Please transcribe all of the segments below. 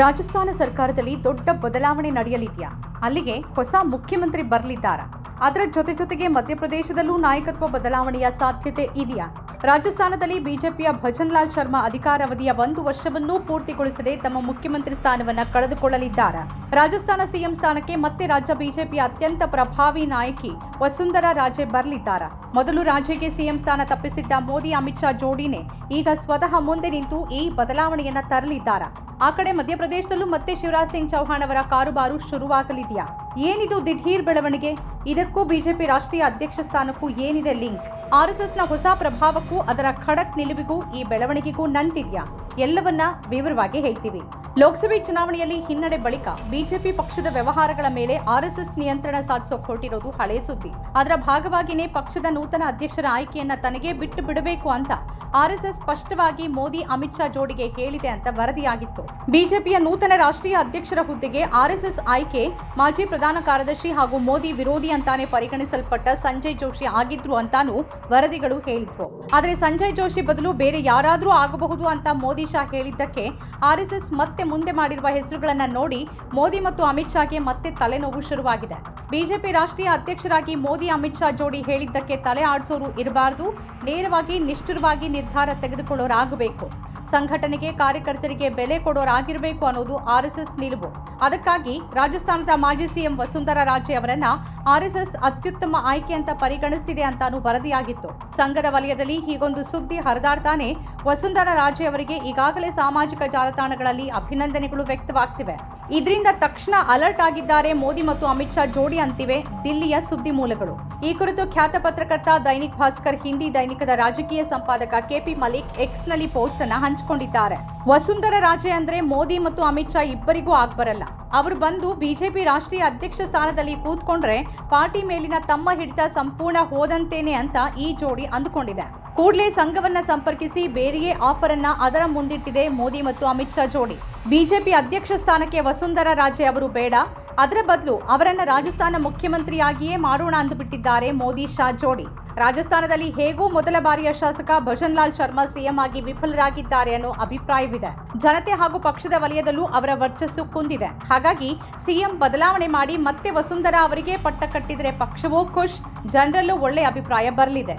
ರಾಜಸ್ಥಾನ ಸರ್ಕಾರದಲ್ಲಿ ದೊಡ್ಡ ಬದಲಾವಣೆ ನಡೆಯಲಿದೆಯಾ? ಅಲ್ಲಿಗೆ ಹೊಸ ಮುಖ್ಯಮಂತ್ರಿ ಬರಲಿದ್ದಾರಾ? ಅದರ ಜೊತೆ ಜೊತೆಗೆ ಮಧ್ಯಪ್ರದೇಶದಲ್ಲೂ ನಾಯಕತ್ವ ಬದಲಾವಣೆಯ ಸಾಧ್ಯತೆ ಇದೆಯಾ? ರಾಜಸ್ಥಾನದಲ್ಲಿ ಬಿಜೆಪಿಯ ಭಜನ್ ಲಾಲ್ ಶರ್ಮಾ ಅಧಿಕಾರಾವಧಿಯ ಒಂದು ವರ್ಷವನ್ನೂ ಪೂರ್ತಿಗೊಳಿಸದೆ ತಮ್ಮ ಮುಖ್ಯಮಂತ್ರಿ ಸ್ಥಾನವನ್ನು ಕಳೆದುಕೊಳ್ಳಲಿದ್ದಾರೆ? ರಾಜಸ್ಥಾನ ಸಿಎಂ ಸ್ಥಾನಕ್ಕೆ ಮತ್ತೆ ರಾಜ್ಯ ಬಿಜೆಪಿಯ ಅತ್ಯಂತ ಪ್ರಭಾವಿ ನಾಯಕಿ ವಸುಂಧರಾ ರಾಜೆ ಬರಲಿದ್ದಾರಾ? ಮೊದಲು ರಾಜೆಗೆ ಸಿಎಂ ಸ್ಥಾನ ತಪ್ಪಿಸಿದ್ದ ಮೋದಿ, ಅಮಿತ್ ಶಾ ಜೋಡಿನೇ ಈಗ ಸ್ವತಃ ಮುಂದೆ ನಿಂತು ಈ ಬದಲಾವಣೆಯನ್ನ ತರಲಿದ್ದಾರಾ? ಆ ಕಡೆ ಮಧ್ಯಪ್ರದೇಶದಲ್ಲೂ ಮತ್ತೆ ಶಿವರಾಜ್ ಸಿಂಗ್ ಚೌಹಾಣ್ ಅವರ ಕಾರುಬಾರು ಶುರುವಾಗಲಿದೆಯಾ? ಏನಿದು ದಿಢೀರ್ ಬೆಳವಣಿಗೆ? ಇದಕ್ಕೂ ಬಿಜೆಪಿ ರಾಷ್ಟ್ರೀಯ ಅಧ್ಯಕ್ಷ ಸ್ಥಾನಕ್ಕೂ ಏನಿದೆ ಲಿಂಕ್? ಆರ್ಎಸ್ಎಸ್ನ ಹೊಸ ಪ್ರಭಾವಕ್ಕೂ ಅದರ ಖಡಕ್ ನಿಲುವಿಗೂ ಈ ಬೆಳವಣಿಗೆಗೂ ನಂಟಿದ್ಯಾ? ಎಲ್ಲವನ್ನ ವಿವರವಾಗಿ ಹೇಳ್ತೀವಿ. ಲೋಕಸಭೆ ಚುನಾವಣೆಯಲ್ಲಿ ಹಿನ್ನಡೆ ಬಳಿಕ ಬಿಜೆಪಿ ಪಕ್ಷದ ವ್ಯವಹಾರಗಳ ಮೇಲೆ ಆರ್ಎಸ್ಎಸ್ ನಿಯಂತ್ರಣ ಸಾಧಿಸೋಕೆ ಹೊರಟಿರೋದು ಹಳೆ ಸುದ್ದಿ. ಅದರ ಭಾಗವಾಗಿಯೇ ಪಕ್ಷದ ನೂತನ ಅಧ್ಯಕ್ಷರ ಆಯ್ಕೆಯನ್ನ ತನಗೆ ಬಿಟ್ಟು ಬಿಡಬೇಕು ಅಂತ ಆರ್ಎಸ್ಎಸ್ ಸ್ಪಷ್ಟವಾಗಿ ಮೋದಿ ಅಮಿತ್ ಶಾ ಜೋಡಿಗೆ ಹೇಳಿದೆ ಅಂತ ವರದಿಯಾಗಿತ್ತು. ಬಿಜೆಪಿಯ ನೂತನ ರಾಷ್ಟ್ರೀಯ ಅಧ್ಯಕ್ಷರ ಹುದ್ದೆಗೆ ಆರ್ಎಸ್ಎಸ್ ಆಯ್ಕೆ ಮಾಜಿ ಪ್ರಧಾನ ಕಾರ್ಯದರ್ಶಿ ಹಾಗೂ ಮೋದಿ ವಿರೋಧಿ ಅಂತಾನೆ ಪರಿಗಣಿಸಲ್ಪಟ್ಟ ಸಂಜಯ್ ಜೋಶಿ ಆಗಿದ್ರು ಅಂತಾನೂ ವರದಿಗಳು ಹೇಳಿದ್ವು ಆದರೆ ಸಂಜಯ್ ಜೋಶಿ ಬದಲು ಬೇರೆ ಯಾರಾದರೂ ಆಗಬಹುದು ಅಂತ ಮೋದಿ ಶಾ ಹೇಳಿದ್ದಕ್ಕೆ ಆರ್ಎಸ್ಎಸ್ ಮತ್ತೆ ಮುಂದೆ ಮಾಡಿರುವ ಹೆಸರುಗಳನ್ನ ನೋಡಿ ಮೋದಿ ಮತ್ತು ಅಮಿತ್ ಶಾಗೆ ಮತ್ತೆ ತಲೆನೋವು ಶುರುವಾಗಿದೆ. ಬಿಜೆಪಿ ರಾಷ್ಟ್ರೀಯ ಅಧ್ಯಕ್ಷರಾಗಿ ಮೋದಿ, ಅಮಿತ್ ಶಾ ಜೋಡಿ ಹೇಳಿದ್ದಕ್ಕೆ ತಲೆ ಆಡಿಸೋರು ಇರಬಾರದು. ನೇರವಾಗಿ ನಿಷ್ಠುರವಾಗಿ ನಿರ್ಧಾರ ತೆಗೆದುಕೊಳ್ಳೋರಾಗಬೇಕು. ಸಂಘಟನೆಗೆ ಕಾರ್ಯಕರ್ತರಿಗೆ ಬೆಲೆ ಕೊಡೋರಾಗಿರಬೇಕು ಅನ್ನೋದು ಆರ್ಎಸ್ಎಸ್ ನಿಲುವು. ಅದಕ್ಕಾಗಿ ರಾಜಸ್ಥಾನದ ಮಾಜಿ ಸಿಎಂ ವಸುಂಧರಾ ರಾಜೆ ಅವರನ್ನ ಆರ್ಎಸ್ಎಸ್ ಅತ್ಯುತ್ತಮ ಆಯ್ಕೆ ಅಂತ ಪರಿಗಣಿಸ್ತಿದೆ ಅಂತಾನೂ ವರದಿಯಾಗಿತ್ತು. ಸಂಘದ ವಲಯದಲ್ಲಿ ಹೀಗೊಂದು ಸುದ್ದಿ ಹರಿದಾಡ್ತಾನೆ ವಸುಂಧರಾ ರಾಜೆ ಅವರಿಗೆ ಈಗಾಗಲೇ ಸಾಮಾಜಿಕ ಜಾಲತಾಣಗಳಲ್ಲಿ ಅಭಿನಂದನೆಗಳು ವ್ಯಕ್ತವಾಗ್ತಿವೆ. ಇದರಿಂದ ತಕ್ಷಣ ಅಲರ್ಟ್ ಆಗಿದ್ದಾರೆ ಮೋದಿ ಮತ್ತು ಅಮಿತ್ ಶಾ ಜೋಡಿ ಅಂತಿವೆ ದಿಲ್ಲಿಯ ಸುದ್ದಿ ಮೂಲಗಳು. ಈ ಕುರಿತು ಖ್ಯಾತ ಪತ್ರಕರ್ತ ದೈನಿಕ್ ಭಾಸ್ಕರ್, ಹಿಂದಿ ದೈನಿಕದ ರಾಜಕೀಯ ಸಂಪಾದಕ ಕೆಪಿ ಮಲಿಕ್ ಎಕ್ಸ್ನಲ್ಲಿ ಪೋಸ್ಟ್ ಅನ್ನ ಹಂಚಿಕೊಂಡಿದ್ದಾರೆ. ವಸುಂಧರಾ ರಾಜೆ ಅಂದ್ರೆ ಮೋದಿ ಮತ್ತು ಅಮಿತ್ ಶಾ ಇಬ್ಬರಿಗೂ ಆಗ್ಬರಲ್ಲ. ಅವರು ಬಂದು ಬಿಜೆಪಿ ರಾಷ್ಟ್ರೀಯ ಅಧ್ಯಕ್ಷ ಸ್ಥಾನದಲ್ಲಿ ಕೂತ್ಕೊಂಡ್ರೆ ಪಾರ್ಟಿ ಮೇಲಿನ ತಮ್ಮ ಹಿಡಿತ ಸಂಪೂರ್ಣ ಹೋದಂತೇನೆ ಅಂತ ಈ ಜೋಡಿ ಅಂದುಕೊಂಡಿದೆ. ಕೂಡಲೇ ಸಂಘವನ್ನ ಸಂಪರ್ಕಿಸಿ ಬೇರೆಯೇ ಆಫರ್ ಅನ್ನ ಅದರ ಮುಂದಿಟ್ಟಿದೆ ಮೋದಿ ಮತ್ತು ಅಮಿತ್ ಶಾ ಜೋಡಿ. ಬಿಜೆಪಿ ಅಧ್ಯಕ್ಷ ಸ್ಥಾನಕ್ಕೆ ವಸುಂಧರಾ ರಾಜೆ ಅವರು ಬೇಡ. ಅದರ ಬದಲು ಅವರನ್ನ ರಾಜಸ್ಥಾನ ಮುಖ್ಯಮಂತ್ರಿಯಾಗಿಯೇ ಮಾಡೋಣ ಅಂದುಬಿಟ್ಟಿದ್ದಾರೆ ಮೋದಿ ಶಾ ಜೋಡಿ. ರಾಜಸ್ಥಾನದಲ್ಲಿ ಹೇಗೂ ಮೊದಲ ಬಾರಿಯ ಶಾಸಕ ಭಜನ್ ಲಾಲ್ ಶರ್ಮಾ ಸಿಎಂ ಆಗಿ ವಿಫಲರಾಗಿದ್ದಾರೆ ಅನ್ನೋ ಅಭಿಪ್ರಾಯವಿದೆ. ಜನತೆ ಹಾಗೂ ಪಕ್ಷದ ವಲಯದಲ್ಲೂ ಅವರ ವರ್ಚಸ್ಸು ಕುಂದಿದೆ. ಹಾಗಾಗಿ ಸಿಎಂ ಬದಲಾವಣೆ ಮಾಡಿ ಮತ್ತೆ ವಸುಂಧರಾ ಅವರಿಗೆ ಪಟ್ಟ ಕಟ್ಟಿದರೆ ಪಕ್ಷವೂ ಖುಷ್, ಜನರಲ್ಲೂ ಒಳ್ಳೆ ಅಭಿಪ್ರಾಯ ಬರಲಿದೆ.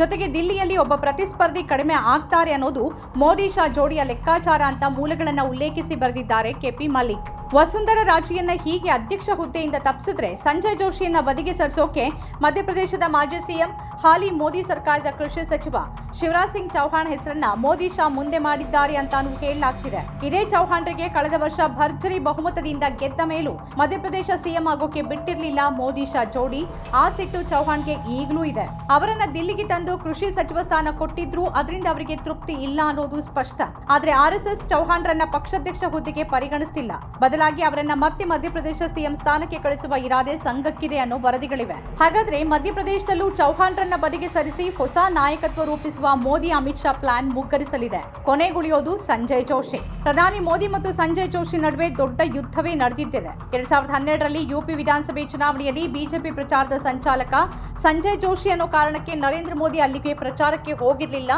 ಜೊತೆಗೆ ದಿಲ್ಲಿಯಲ್ಲಿ ಒಬ್ಬ ಪ್ರತಿಸ್ಪರ್ಧಿ ಕಡಿಮೆ ಆಗ್ತಾರೆ ಅನ್ನೋದು ಮೋದಿ ಶಾ ಜೋಡಿಯ ಲೆಕ್ಕಾಚಾರ ಅಂತ ಮೂಲಗಳನ್ನು ಉಲ್ಲೇಖಿಸಿ ಬರೆದಿದ್ದಾರೆ ಕೆಪಿ ಮಲಿಕ್ ವಸುಂಧರಾ ರಾಜಿಯನ್ನ ಹೀಗೆ ಅಧ್ಯಕ್ಷ ಹುದ್ದೆಯಿಂದ ತಪ್ಪಿಸಿದ್ರೆ ಸಂಜಯ್ ಜೋಶಿಯನ್ನ ಬದಿಗೆ ಸರಿಸೋಕೆ ಮಧ್ಯಪ್ರದೇಶದ ಮಾಜಿ ಸಿಎಂ ಹಾಲಿ ಮೋದಿ ಸರ್ಕಾರದ ಕೃಷಿ ಸಚಿವ ಶಿವರಾಜ್ ಸಿಂಗ್ ಚೌಹಾಣ್ ಹೆಸರನ್ನ ಮೋದಿ ಶಾ ಮುಂದೆ ಮಾಡಿದ್ದಾರೆ ಅಂತಾನೂ ಹೇಳಲಾಗ್ತಿದೆ. ಇದೇ ಚೌಹಾಣ್ರಿಗೆ ಕಳೆದ ವರ್ಷ ಭರ್ಜರಿ ಬಹುಮತದಿಂದ ಗೆದ್ದ ಮೇಲೂ ಮಧ್ಯಪ್ರದೇಶ ಸಿಎಂ ಆಗೋಕೆ ಬಿಟ್ಟಿರಲಿಲ್ಲ ಮೋದಿ ಶಾ ಜೋಡಿ. ಆ ಸಿಟ್ಟು ಚೌಹಾಣ್ಗೆ ಈಗಲೂ ಇದೆ. ಅವರನ್ನ ದಿಲ್ಲಿಗೆ ತಂದು ಕೃಷಿ ಸಚಿವ ಸ್ಥಾನ ಕೊಟ್ಟಿದ್ರು ಅದರಿಂದ ಅವರಿಗೆ ತೃಪ್ತಿ ಇಲ್ಲ ಅನ್ನೋದು ಸ್ಪಷ್ಟ. ಆದ್ರೆ ಆರ್ಎಸ್ಎಸ್ ಚೌಹಾಣ್ರನ್ನ ಪಕ್ಷಾಧ್ಯಕ್ಷ ಹುದ್ದೆಗೆ ಪರಿಗಣಿಸ್ತಿಲ್ಲ. ಬದಲಾಗಿ ಅವರನ್ನ ಮತ್ತೆ ಮಧ್ಯಪ್ರದೇಶ ಸಿಎಂ ಸ್ಥಾನಕ್ಕೆ ಕಳಿಸುವ ಇರಾದೆ ಸಂಘಕ್ಕಿದೆ ಅನ್ನೋ ವರದಿಗಳಿವೆ. ಹಾಗಾದ್ರೆ ಮಧ್ಯಪ್ರದೇಶದಲ್ಲೂ ಚೌಹಾಣ್ರನ್ನ ಬದಿಗೆ ಸರಿಸಿ ಹೊಸ ನಾಯಕತ್ವ ರೂಪಿಸುವ ಮೋದಿ ಅಮಿತ್ ಶಾ ಪ್ಲಾನ್ ಮುಗ್ಗರಿಸಲಿದೆ. ಕೊನೆಗುಳಿಯೋದು ಸಂಜಯ್ ಜೋಶಿ. ಪ್ರಧಾನಿ ಮೋದಿ ಮತ್ತು ಸಂಜಯ್ ಜೋಶಿ ನಡುವೆ ದೊಡ್ಡ ಯುದ್ಧವೇ ನಡೆದಿದ್ದಿದೆ. ಎರಡ್ ಸಾವಿರದ ಹನ್ನೆರಡರಲ್ಲಿ ಯುಪಿ ವಿಧಾನಸಭೆ ಚುನಾವಣೆಯಲ್ಲಿ ಬಿಜೆಪಿ ಪ್ರಚಾರದ ಸಂಚಾಲಕ ಸಂಜಯ್ ಜೋಶಿ ಅನ್ನೋ ಕಾರಣಕ್ಕೆ ನರೇಂದ್ರ ಮೋದಿ ಅಲ್ಲಿಗೆ ಪ್ರಚಾರಕ್ಕೆ ಹೋಗಿರಲಿಲ್ಲ.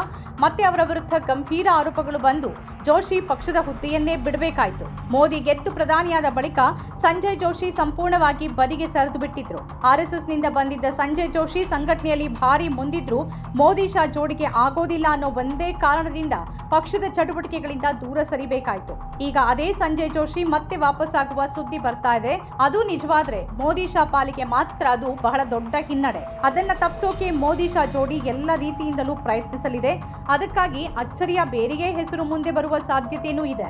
ಮತ್ತೆ ಅವರ ವಿರುದ್ಧ ಗಂಭೀರ ಆರೋಪಗಳು ಬಂದು ಜೋಶಿ ಪಕ್ಷದ ಹುದ್ದೆಯನ್ನೇ ಬಿಡಬೇಕಾಯಿತು. ಮೋದಿ ಗೆದ್ದು ಪ್ರಧಾನಿಯಾದ ಬಳಿಕ ಸಂಜಯ್ ಜೋಶಿ ಸಂಪೂರ್ಣವಾಗಿ ಬದಿಗೆ ಸರಿದು ಬಿಟ್ಟಿದ್ರು. ಆರ್ಎಸ್ಎಸ್ನಿಂದ ಬಂದಿದ್ದ ಸಂಜಯ್ ಜೋಶಿ ಸಂಘಟನೆಯಲ್ಲಿ ಭಾರಿ ಮುಂದಿದ್ರು. ಮೋದಿ ಶಾ ಜೋಡಿಗೆ ಆಗೋದಿಲ್ಲ ಅನ್ನೋ ಒಂದೇ ಕಾರಣದಿಂದ ಪಕ್ಷದ ಚಟುವಟಿಕೆಗಳಿಂದ ದೂರ ಸರಿಬೇಕಾಯ್ತು. ಈಗ ಅದೇ ಸಂಜಯ್ ಜೋಶಿ ಮತ್ತೆ ವಾಪಸ್ ಆಗುವ ಸುದ್ದಿ ಬರ್ತಾ ಇದೆ. ಅದು ನಿಜವಾದ್ರೆ ಮೋದಿ ಶಾ ಪಾಲಿಗೆ ಮಾತ್ರ ಅದು ಬಹಳ ದೊಡ್ಡ ಹಿನ್ನಡೆ. ಅದನ್ನ ತಪ್ಪಿಸೋಕೆ ಮೋದಿ ಶಾ ಜೋಡಿ ಎಲ್ಲ ರೀತಿಯಿಂದಲೂ ಪ್ರಯತ್ನಿಸಲಿದೆ. ಅದಕ್ಕಾಗಿ ಅಚ್ಚರಿಯ ಬೇರೆಯೇ ಹೆಸರು ಮುಂದೆ ಬರುವ ಸಾಧ್ಯತೆಯೂ ಇದೆ.